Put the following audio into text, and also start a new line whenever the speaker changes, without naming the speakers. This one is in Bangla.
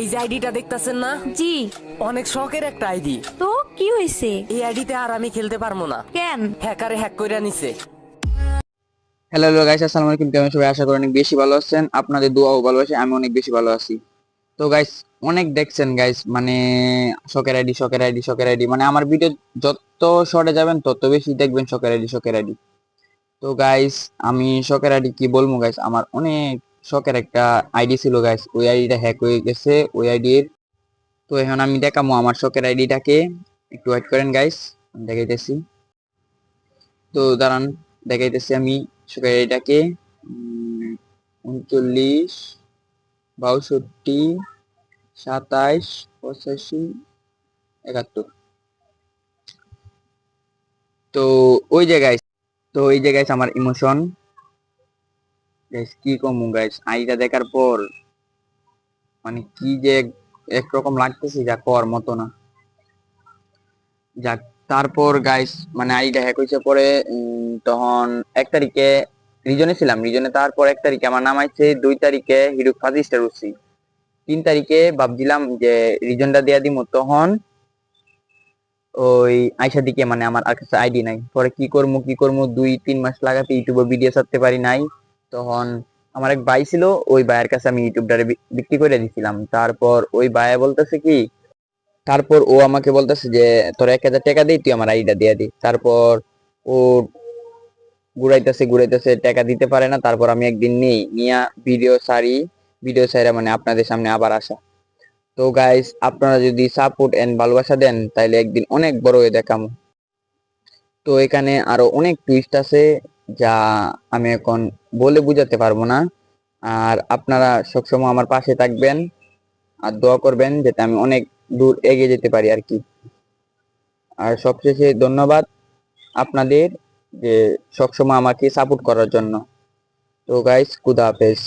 এই যে আইডিটা দেখতাছেন না?
জি।
অনেক শখের একটা আইডি
তো কি হয়েছে
এই আইডিতে আর আমি খেলতে পারব না।
কেন?
হ্যাকারে হ্যাক কইরা নিছে।
হ্যালো হ্যালো গাইস আসসালামু আলাইকুম। কেমন সবাই? আশা করি অনেক বেশি ভালো আছেন। আপনাদের দোয়া ও ভালোবাসে আমি অনেক বেশি ভালো আছি। তো গাইস অনেক দেখছেন গাইস মানে শখের আইডি শখের আইডি শখের আইডি মানে আমার ভিডিও যত শর্টে যাবেন তত বেশি দেখবেন শখের আইডি শখের আইডি তো গাইস আমি শখের আইডি কি বলব গাইস আমার অনেক শখের একটা আইডি ছিল গাইস ওই আইডিটা হ্যাক হয়ে গেছে। ওই আইডির তো এখন আমি দেখামো আমার শখের আইডিটাকে একটু ওয়েট করেন গাইস দেখাইতেছি। তো দাঁড়ান, দেখাইতেছি আমি শখের আইডিটাকে উনচল্লিশ, বাষট্টি, সাতাইশ, পঁচাশি, একাত্তর। তো ওই জায়গায় তো ওই জায়গায় আমার ইমোশন গাইস কি কমু গাইস আইটা দেখার পর মানে কি যে এক- একরকম লাগতেছে, যা কর মতো না। যাক, তারপর গাইস মানে আইটা হ্যাক হয়েছে পরে তখন এক তারিখে রিজনে ছিলাম। রিজনে তারপর এক তারিখে আমার নাম আইছে, দুই তারিখে হিরুক ফাজি স্টার উঠছি। তিন তারিখে ভাবছিলাম যে রিজনটা দেয়া দিব তখন ওই আইসা দিকে মানে আমার আর কাছে আইডি নাই। পরে কি করব কি করব দুই, তিন মাস লাগাতে ইউটিউবে ভিডিও ছাড়তে পারি নাই। তখন আমার এক ভাই ছিল, ওই ভাইয়ের কাছে আমি ইউটিউবটারে বিক্রি করে দিছিলাম। তারপর ওই ভাইয়া বলতেছে কি, তারপর ও আমাকে বলতেছে যে, তোর এক হাজার টাকা দিই তুই আমার আইডিটা দিয়ে দি। তারপর ও ঘুরাইতেছে ঘুরাইতেছে, টাকা দিতে পারে না। তারপর আমি একদিন নেই নিয়া ভিডিও সারি, ভিডিও সাইরা মানে আপনাদের সামনে আবার আসা। তো গাইস আপনারা যদি সাপোর্ট এন্ড ভালোবাসা দেন তাহলে একদিন অনেক বড় হয়ে দেখামো। তো এখানে আরও অনেক টুইস্ট আছে। যা আমি এখন বলে বুঝাতে পারব না। আর আপনারা সবসময় আমার পাশে থাকবেন আর দোয়া করবেন যাতে আমি অনেক দূর এগিয়ে যেতে পারি আর কি। আর সবশেষে ধন্যবাদ আপনাদের যে সবসময় আমাকে সাপোর্ট করার জন্য। তো গাইস খুদা হাফেজ।